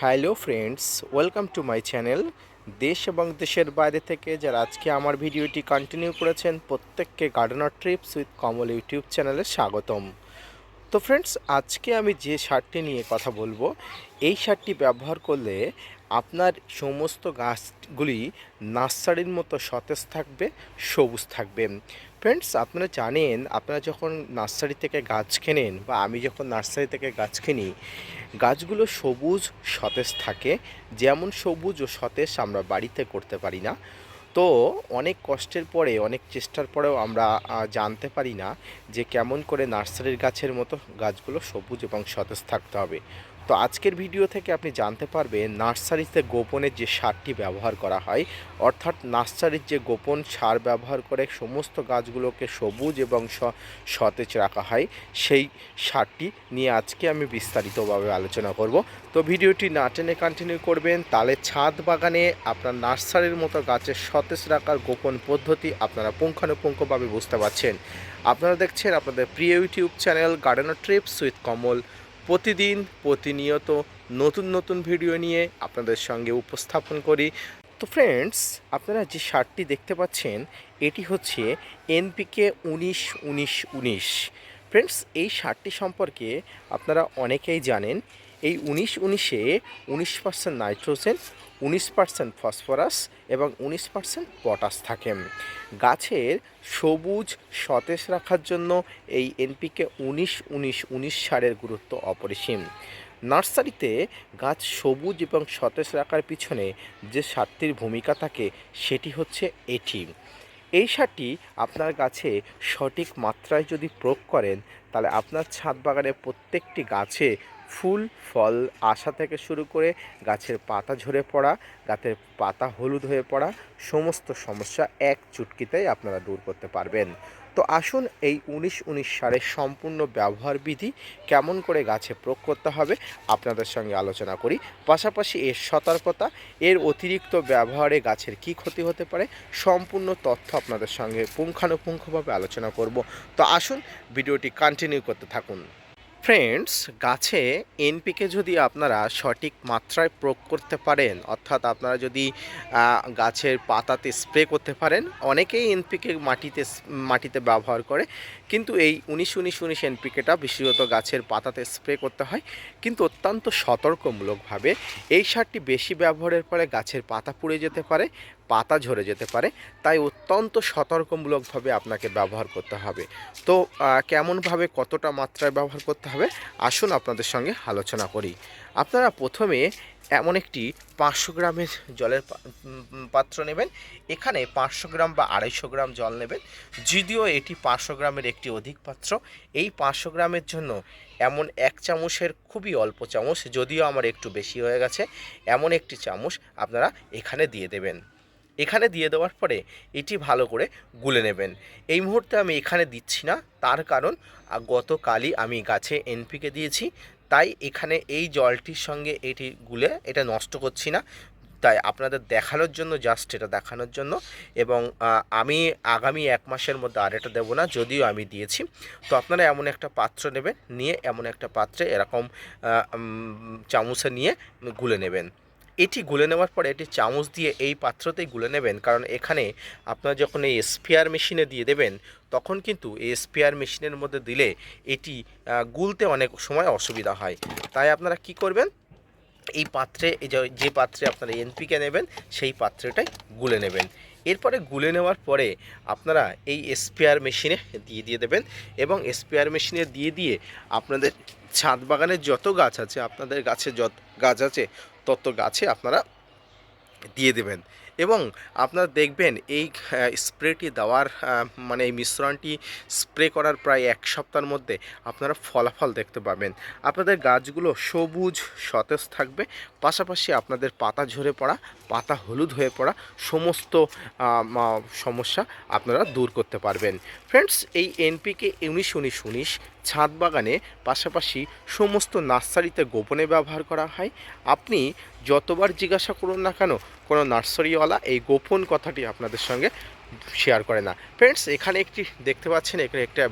Hello friends, welcome to my channel. দেশ এবং দেশের বাইরে থেকে যারা আজকে আমার ভিডিওটি কন্টিনিউ করেছেন, প্রত্যেককে gardener trips with Kamal YouTube চ্যানেলে স্বাগতম। তো ফ্রেন্ডস, আজকে আমি যে শার্টটি নিয়ে কথা বলব, এই শার্টটি ব্যবহার করলে আপনার সমস্ত গাছগুলি নার্সারির মতো সতেজ থাকবে, সবুজ থাকবে। ফ্রেন্ডস আপনারা জানেন, আপনারা যখন নার্সারি থেকে গাছ কেনেন বা আমি যখন নার্সারি থেকে গাছ কিনি, গাছগুলো সবুজ, সতেজ থাকে। যেমন সবুজ ও সতেজ আমরা বাড়িতে করতে পারি না। তো অনেক কষ্টের পরে, অনেক চেষ্টার পরেও আমরা জানতে পারি না যে কেমন করে নার্সারির গাছের মতো গাছগুলো সবুজ এবং সতেজ থাকতে হবে। তো আজকের ভিডিও থেকে আপনি জানতে পারবেন নার্সারিতে গোপনের যে সারটি ব্যবহার করা হয়, অর্থাৎ নার্সারির যে গোপন সার ব্যবহার করে সমস্ত গাছগুলোকে সবুজ এবং সতেজ রাখা হয়, সেই সারটি নিয়ে আজকে আমি বিস্তারিতভাবে আলোচনা করব। তো ভিডিওটি না টেনে কন্টিনিউ করবেন, তাহলে ছাদ বাগানে আপনার নার্সারির মতো গাছের সতেজ রাখার গোপন পদ্ধতি আপনারা পুঙ্খানুপুঙ্খভাবে বুঝতে পারছেন। আপনারা দেখছেন আপনাদের প্রিয় YouTube channel gardener trips with Kamal প্রতিদিন প্রতিনিয়ত নতুন নতুন ভিডিও নিয়ে আপনাদের সঙ্গে উপস্থাপন করি। তো ফ্রেন্ডস আপনারা যে শার্টটি দেখতে পাচ্ছেন, এটি হচ্ছে এনপিকে উনিশ উনিশ উনিশ। ফ্রেন্ডস এই শার্টটি সম্পর্কে আপনারা অনেকেই জানেন এই উনিশ উনিশে উনিশ পার্সেন্ট নাইট্রোজেন, উনিশ পার্সেন্ট ফসফরাস এবং উনিশ পার্সেন্ট পটাশ থাকে। গাছের সবুজ, সতেজ রাখার জন্য এই এনপিকে উনিশ উনিশ উনিশ সারের গুরুত্ব অপরিসীম। নার্সারিতে গাছ সবুজ এবং সতেজ রাখার পিছনে যে সারটির ভূমিকা থাকে, সেটি হচ্ছে এটি। এই সারটি আপনার গাছে সঠিক মাত্রায় যদি প্রয়োগ করেন, তাহলে আপনার ছাদ বাগানের প্রত্যেকটি গাছে ফুল, ফল আসা থেকে শুরু করে গাছের পাতা ঝরে পড়া, গাছের পাতা হলুদ হয়ে পড়া, সমস্ত সমস্যা এক চুটকিতেই আপনারা দূর করতে পারবেন। তো আসুন এই উনিশ উনিশ সারের সম্পূর্ণ ব্যবহার বিধি কেমন করে গাছে প্রয়োগ করতে হবে আপনাদের সঙ্গে আলোচনা করি। পাশাপাশি এর সতর্কতা, এর অতিরিক্ত ব্যবহারে গাছের কি ক্ষতি হতে পারে সম্পূর্ণ তথ্য আপনাদের সঙ্গে পুঙ্খানুপুঙ্খভাবে আলোচনা করব। তো আসুন, ভিডিওটি কন্টিনিউ করতে থাকুন। ফ্রেন্ডস গাছে এনপিকে যদি আপনারা সঠিক মাত্রায় প্রয়োগ করতে পারেন, অর্থাৎ আপনারা যদি গাছের পাতাতে স্প্রে করতে পারেন, অনেকেই এনপিকে মাটিতে মাটিতে ব্যবহার করে। কিন্তু এই উনিশ উনিশ উনিশ এনপিকেটা বিশেষত গাছের পাতাতে স্প্রে করতে হয়। কিন্তু অত্যন্ত সতর্কমূলকভাবে এই সারটি বেশি ব্যবহারের ফলে গাছের পাতা পুড়ে যেতে পারে। পাতা ঝরে যেতে পারে, তাই অত্যন্ত সতর্কমূলকভাবে আপনাকে ব্যবহার করতে হবে। তো কেমনভাবে কতটা মাত্রায় ব্যবহার করতে হবে? আসুন আপনাদের সঙ্গে আলোচনা করি। আপনারা প্রথমে এমন একটি পাঁচশো গ্রামের জলের পাত্র নেবেন। এখানে পাঁচশো গ্রাম বা আড়াইশো গ্রাম জল নেবেন। যদিও এটি পাঁচশো গ্রামের একটি অধিক পাত্র, এই পাঁচশো গ্রামের জন্য এমন এক চামচের খুবই অল্প চামচ, যদিও আমার একটু বেশি হয়ে গেছে, এমন একটি চামচ আপনারা এখানে দিয়ে দেবেন। এখানে দিয়ে দেওয়ার পরে এটি ভালো করে গুলে নেবেন। এই মুহূর্তে আমি এখানে দিচ্ছি না, তার কারণ গতকালই আমি গাছে এনপিকে দিয়েছি, তাই এখানে এই জলটির সঙ্গে এটি গুলে এটা নষ্ট করছি না। তাই আপনাদের দেখানোর জন্য, জাস্ট এটা দেখানোর জন্য, এবং আমি আগামী এক মাসের মধ্যে আর এটা দেবো না, যদিও আমি দিয়েছি। তো আপনারা এমন একটা পাত্র নেবেন, নিয়ে এমন একটা পাত্রে এরকম চামচে নিয়ে গুলে নেবেন। এটি গুলে নেওয়ার পরে এটি চামচ দিয়ে এই পাত্রতেই গুলে নেবেন। কারণ এখানে আপনারা যখন এই স্পেয়ার মেশিনে দিয়ে দেবেন, তখন কিন্তু এই স্পেয়ার মেশিনের মধ্যে দিলে এটি গুলতে অনেক সময় অসুবিধা হয়। তাই আপনারা কি করবেন? এই পাত্রে যে পাত্রে আপনারা এনপিকে নেবেন, সেই পাত্রটাই গুলে নেবেন। এরপরে গুলে নেওয়ার পরে আপনারা এই স্পেয়ার মেশিনে দিয়ে দিয়ে দেবেন এবং স্পেয়ার মেশিনে দিয়ে দিয়ে আপনাদের ছাদ বাগানের যত গাছ আছে, আপনাদের গাছে যত গাছ আছে, তত গাছে আপনারা দিয়ে দেবেন। এবং আপনারা দেখবেন এই স্প্রেটি দেওয়ার মানে এই মিশ্রণটি স্প্রে করার প্রায় এক সপ্তাহের মধ্যে আপনারা ফলাফল দেখতে পাবেন। আপনাদের গাছগুলো সবুজ, সতেজ থাকবে, পাশাপাশি আপনাদের পাতা ঝরে পড়া, পাতা হলুদ হয়ে পড়া সমস্ত সমস্যা আপনারা দূর করতে পারবেন। ফ্রেন্ডস, এই এনপিকে উনিশ উনিশ উনিশ ছাদ বাগানে পাশাপাশি সমস্ত নার্সারিতে গোপনে ব্যবহার করা হয়। আপনি যতবার জিজ্ঞাসা করুন না কেন কোনো নার্সারিওয়ালা এই গোপন কথাটি আপনাদের সঙ্গে শেয়ার করে না। ফ্রেন্ডস এখানে একটি দেখতে পাচ্ছেন, এখানে একটা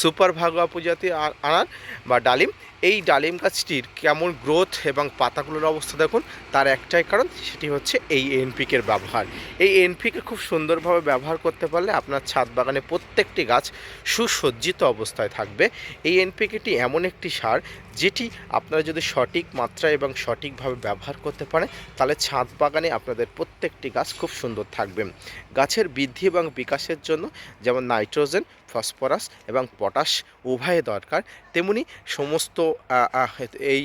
সুপার ভাগোয়া প্রজাতি আনার বা ডালিম। এই ডালিম গাছটির কেমন গ্রোথ এবং পাতাগুলোর অবস্থা দেখুন, তার একটাই কারণ, সেটি হচ্ছে এই এনপিকের ব্যবহার। এই এনপিকে খুব সুন্দরভাবে ব্যবহার করতে পারলে আপনার ছাদ বাগানে প্রত্যেকটি গাছ সুসজ্জিত অবস্থায় থাকবে। এই এনপিকেটি এমন একটি সার, যেটি আপনারা যদি সঠিক মাত্রায় এবং সঠিকভাবে ব্যবহার করতে পারেন, তাহলে ছাদ বাগানে আপনাদের প্রত্যেকটি গাছ খুব সুন্দর থাকবে। গাছের বৃদ্ধি এবং বিকাশের জন্য, যেমন নাইট্রোজেন ফসফরাস এবং পটাশ উভয়ে দরকার। তেমনি সমস্ত এই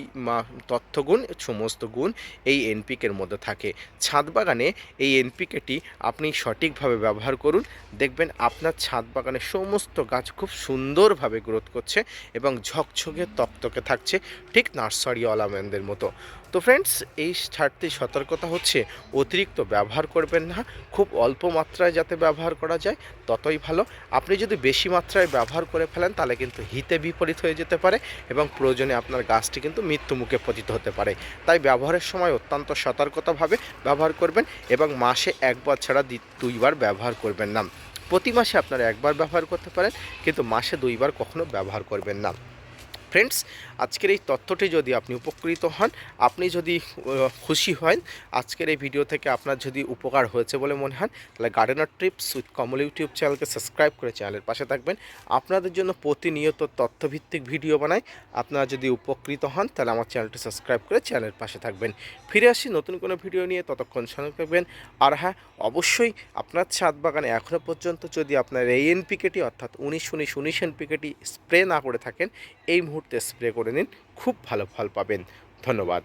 তথ্যগুণ, সমস্ত গুণ এই এনপিকের মধ্যে থাকে। ছাদ বাগানে এই এনপিকেটি আপনি সঠিকভাবে ব্যবহার করুন। দেখবেন আপনার ছাদ বাগানে সমস্ত গাছ খুব সুন্দরভাবে গ্রোথ করছে এবং ঝকঝকে তকতকে থাকছে, ঠিক নার্সারি অলাম্যানদের মতো। তো ফ্রেন্ডস এই সারটি সতর্কতা হচ্ছে, অতিরিক্ত ব্যবহার করবেন না, খুব অল্প মাত্রায় যাতে ব্যবহার করা যায়, ততই ভালো। আপনি যদি বেশি মাত্রায় ব্যবহার করে ফেলেন, তাহলে কিন্তু হিতে বিপরীত হয়ে যেতে পারে এবং প্রয়োজনে আপনার গাছটি কিন্তু মৃত্যুমুখে পতিত হতে পারে। তাই ব্যবহারের সময় অত্যন্ত সতর্কতাভাবে ব্যবহার করবেন এবং মাসে একবার ছাড়া দুইবার ব্যবহার করবেন না। প্রতি মাসে আপনারা একবার ব্যবহার করতে পারেন, কিন্তু মাসে দুইবার কখনো ব্যবহার করবেন না। ফ্রেন্ডস আজকের এই তথ্যটি যদি আপনি উপকৃত হন, আপনি যদি খুশি হন, আজকের এই ভিডিও থেকে আপনার যদি উপকার হয়েছে বলে মনে হয় তাহলে gardener trips with Kamal YouTube চ্যানেলকে সাবস্ক্রাইব করে চ্যানেলের পাশে থাকবেন। আপনাদের জন্য প্রতিনিয়ত তথ্যভিত্তিক ভিডিও বানাই। আপনারা যদি উপকৃত হন, তাহলে আমার চ্যানেলটি সাবস্ক্রাইব করে চ্যানেলের পাশে থাকবেন। ফিরে আসি নতুন কোনো ভিডিও নিয়ে, ততক্ষণ সঙ্গে থাকবেন। আর হ্যাঁ অবশ্যই আপনার ছাদ বাগানে এখনও পর্যন্ত যদি আপনার এই এনপিকেটি অর্থাৎ উনিশ উনিশ উনিশ এনপিকেটি স্প্রে না করে থাকেন, এই মুহূর্তে স্প্রে করে নিন। খুব ভালো ফল পাবেন। ধন্যবাদ।